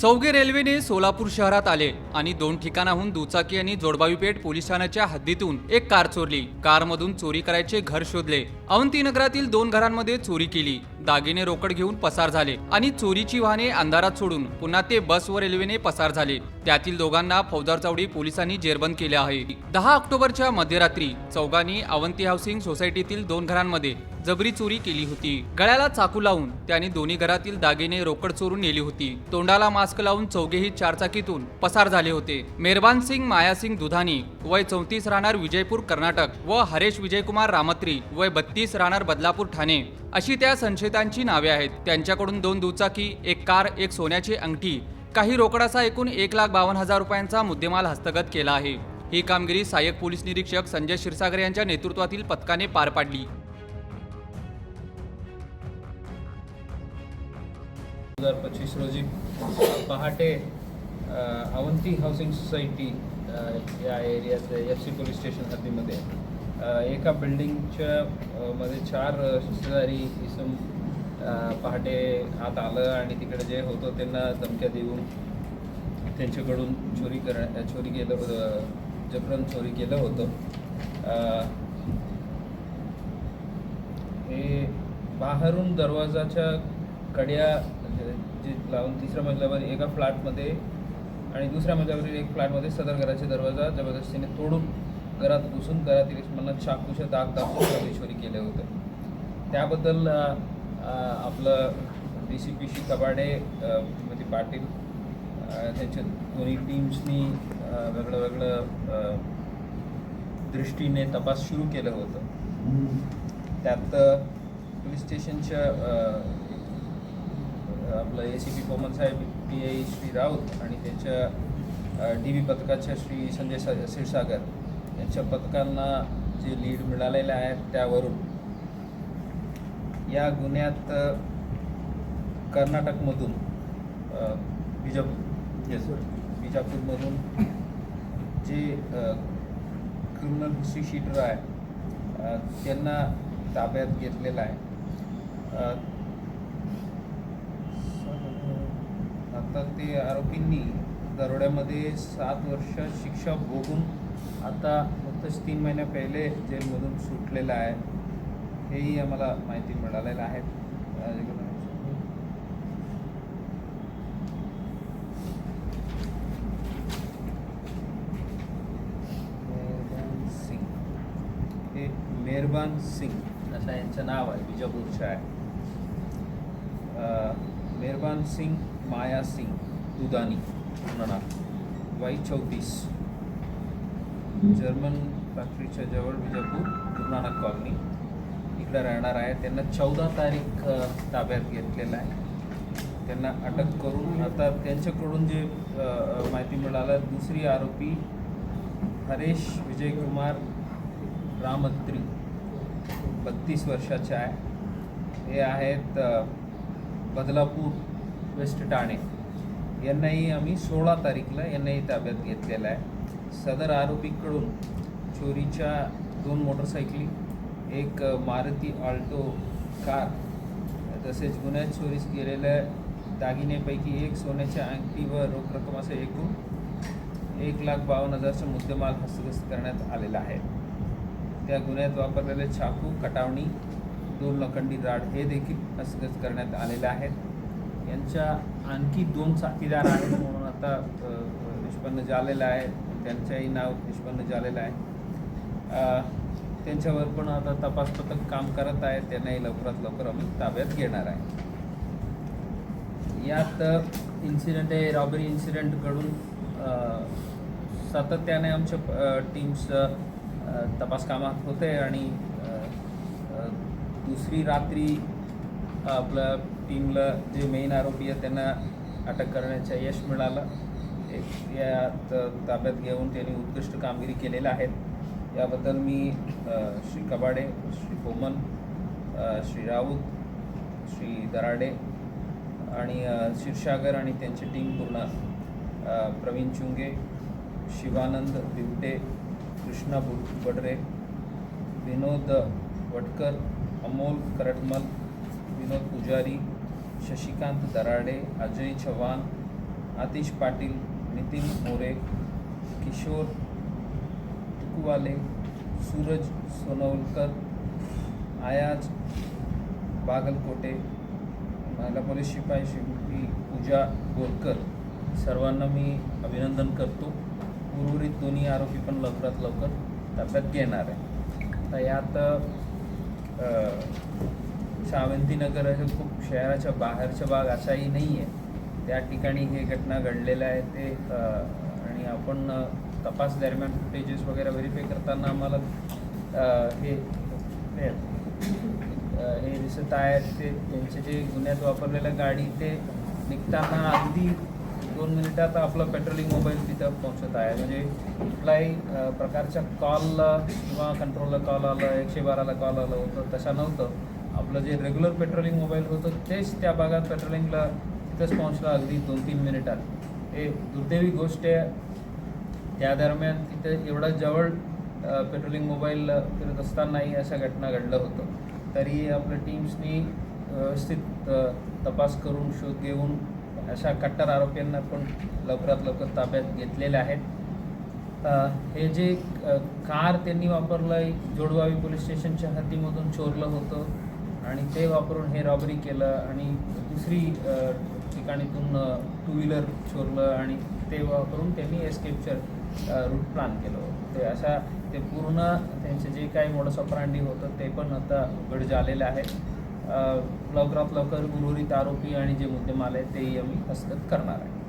चौघे रेल्वेने सोलापूर शहरात आले आणि दोन ठिकाणाहून दुचाकी आणि जोडबावी पेठ पोलीस ठाण्याच्या हद्दीतून एक कार चोरली. कारमधून चोरी करायचे घर शोधले. अवंतीनगरातील दोन घरांमध्ये चोरी केली. दागिने रोकड घेऊन पसार झाले आणि चोरीची वाहने अंधारात सोडून पुन्हा ते बस व रेल्वेने पसार झाले. त्यातील दोघांना फौजदार चावडी पोलिसांनी जेरबंद केले आहे. दहा ऑक्टोबरच्या मध्यरात्री चौघांनी अवंती हाऊसिंग सोसायटीतील दोन घरांमध्ये जबरी चोरी केली होती. गळ्याला चाकू लावून त्यांनी दोन्ही घरातील दागिने रोकड चोरून नेली होती. तोंडाला मास्क लावून चौघेही चारचाकीतून पसार झाले होते. मेहरबान सिंग मायासिंग दुधानी वय चौतीस राहणार विजयपूर कर्नाटक व हरेश विजयकुमार रामत्री वय बत्तीस राहणार बदलापूर ठाणे. अशी त्या संशयितांची नावे आहेत. त्यांच्याकडून दोन दुचाकी एक कार एक सोन्याची अंगठी काही रोकडाचा एकूण एक लाख बावन्न हजार रुपयांचा मुद्देमाल हस्तगत केला आहे. ही कामगिरी सहाय्यक पोलीस निरीक्षक संजय क्षीरसागर यांच्या नेतृत्वातील पथकाने पार पाडली. दोन हजार पच्चीस रोजी पहाटे अवंती हाऊसिंग सोसायटी या एरियात एफ सी पोलीस स्टेशन हद्दीमध्ये. एका बिल्डिंगच्या मध्ये चार अ, शस्त्रधारी इसम पहाटे आत आलं आणि तिकडे जे होतं त्यांना धमक्या देऊन त्यांच्याकडून चोरी कर चोरी केलं होतं जबरन चोरी केलं होतं. हे बाहेरून दरवाजाच्या कड्या जे लावून तिसऱ्या मजल्यावर एका फ्लॅटमध्ये आणि दुसऱ्या मजल्यावरील एक फ्लॅटमध्ये सदर घराचे दरवाजा जबरदस्तीने तोडून घरात घुसून घरातील मला चाकूचे दाग दाखवून चोरी केले होते. त्याबद्दल आपलं डी सी पी शी कबाडे श्रीमती पाटील त्यांच्या दोन्ही टीम्सनी वेगळं वेगळं दृष्टीने तपास सुरू केलं होतं. त्यात पोलीस स्टेशनच्या आपलं ए सी पी पोमन साहेब पी आय श्री राऊत आणि त्यांच्या डी व्ही पथकाच्या श्री संजय सा क्षीरसागर. यांच्या पथकांना जे लीड मिळालेलं आहे त्यावरून. या गुन्ह्यात कर्नाटकमधून बिजापूर येस बिजापूरमधून जे क्रिमिनल हिस्ट्री शीटर आहे त्यांना ताब्यात घेतलेलं आहे. तर ते आरोपींनी दरोड्यामध्ये सात वर्ष शिक्षा भोगून आता नुकतंच तीन महिन्या पहिले जेलमधून सुटलेलं आहे. हेही आम्हाला माहिती मिळालेलं आहे. मेहरबान सिंग. हे मेहरबान सिंग. असं यांचं नाव आहे विजापूरचं आहे. मेहरबान सिंग माया सिंग दुदानी पूर्ण नाव चौतीस. जर्मन फॅक्टरीच्या जवळ विजापूर गुरुनानक कॉलनी इकडे राहणार आहे. त्यांना चौदा तारीख ताब्यात घेतलेला आहे. त्यांना अटक करून आता त्यांच्याकडून जे माहिती मिळालं दुसरी आरोपी हरेश विजयकुमार रामत्री. बत्तीस वर्षाचे आहे. हे आहेत बदलापूर वेस्ट ठाणे. यांनाही आम्ही सोळा तारीखला यांनाही ताब्यात घेतलेलं आहे. सदर आरोपीकडून चोरीच्या दोन मोटरसायकली एक मारुती ऑल्टो कार तसेच गुन्ह्यात चोरीस गेलेल्या दागिनेपैकी एक सोन्याच्या अंगठी व रोख रक्कम असे एकूण एक लाख बावन्न हजारचा मुद्देमाल हस्तगस्त करण्यात आलेला आहे. त्या गुन्ह्यात वापरलेले चाकू कटावणी दोन लोखंडी राड हे देखील हस्तगत करण्यात आलेले आहेत. यांच्या आणखी दोन साथीदार आहेत म्हणून आता निष्पन्न झालेलं आहे. त्यांचंही नाव निष्पन्न झालेलं आहे. त्यांच्यावर पण आता तपास पथक काम करत आहे. त्यांनाही लवकरात लवकर आम्ही ताब्यात घेणार आहे. यात इन्सिडेंट आहे रॉबरी इन्सिडेंट घडून सातत्याने आमच्या टीम्स तपास कामात होते आणि दुसरी रात्री आपल्या टीमला जे मेन आरोपी आहेत त्यांना अटक करण्याचं यश मिळालं. एक या ताब्यात घेऊन त्यांनी उत्कृष्ट कामगिरी केलेल्या आहेत याबद्दल मी श्री कबाडे श्री कोमन श्री राऊत श्री दराडे आणि शिरसागर क्षीरसागर आणि त्यांची टीम पूर्ण प्रवीण चुंगे शिवानंद बिबटे कृष्णा बुड बडरे विनोद वटकर अमोल करटमल विनोद पुजारी शशिकांत दराडे अजय चव्हाण आतिश पाटील नितीन मोरे किशोर तुकवाले सूरज सोनवलकर आयाज बागलकोटे महिला पोलीस शिपाई शिल्पी पूजा बोरकर. सर्वांना मी अभिनंदन करतो. उर्वरित दोन्ही आरोपी पण लवकरात लवकर ताब्यात घेणार आहे. तर यात अ, शावंतीनगर खूप शहराच्या बाहेरच्या भाग असाही नाही आहे त्या ठिकाणी हे घटना घडलेल्या आहे ते आणि आपण तपास दरम्यान फुटेजेस वगैरे व्हेरीफाय करताना आम्हाला हे हे, दिसत आहे ते त्यांचे जे गुन्ह्यात वापरलेलं गाडी ते निघताना अगदी दोन मिनिटात आपलं पेट्रोलिंग मोबाईल तिथं पोहोचत आहे. म्हणजे कुठलाही प्रकारच्या कॉल किंवा कंट्रोलला कॉल आलं एकशे बाराला कॉल आलं होतं तसं नव्हतं. आपलं जे रेग्युलर पेट्रोलिंग मोबाईल होतं तेच त्या भागात पेट्रोलिंगला तिथंच पोहोचला अगदी दोन तीन मिनिटात हे दुर्दैवी गोष्ट आहे. त्या दरम्यान तिथे एवढा जवळ पेट्रोलिंग मोबाईल फिरत असतानाही अशा घटना घडलं होतं. तरी आपल्या टीम्सनी व्यवस्थित तपास करून शोध घेऊन अशा कट्टर आरोपींना पण लवकरात लवकर ताब्यात घेतलेल्या आहेत. हे जे कार त्यांनी वापरलं आहे जोडवावी पोलीस स्टेशनच्या हद्दीमधून चोरलं होतं. आणि ते वापरून हे रॉबरी केलं आणि दुसरी ठिकाणीतून टू व्हीलर चोरलं आणि ते वापरून त्यांनी एस्केपचं रूट प्लॅन केलं होतं. ते अशा ते पूर्ण त्यांचे जे काही मोडस ऑपरांडी होतं ते पण आता उघड झालेलं आहे. लवकरात लवकर उर्वरित आरोपी आणि जे मुद्देमाल आहे तेही आम्ही हस्तगत करणार आहे.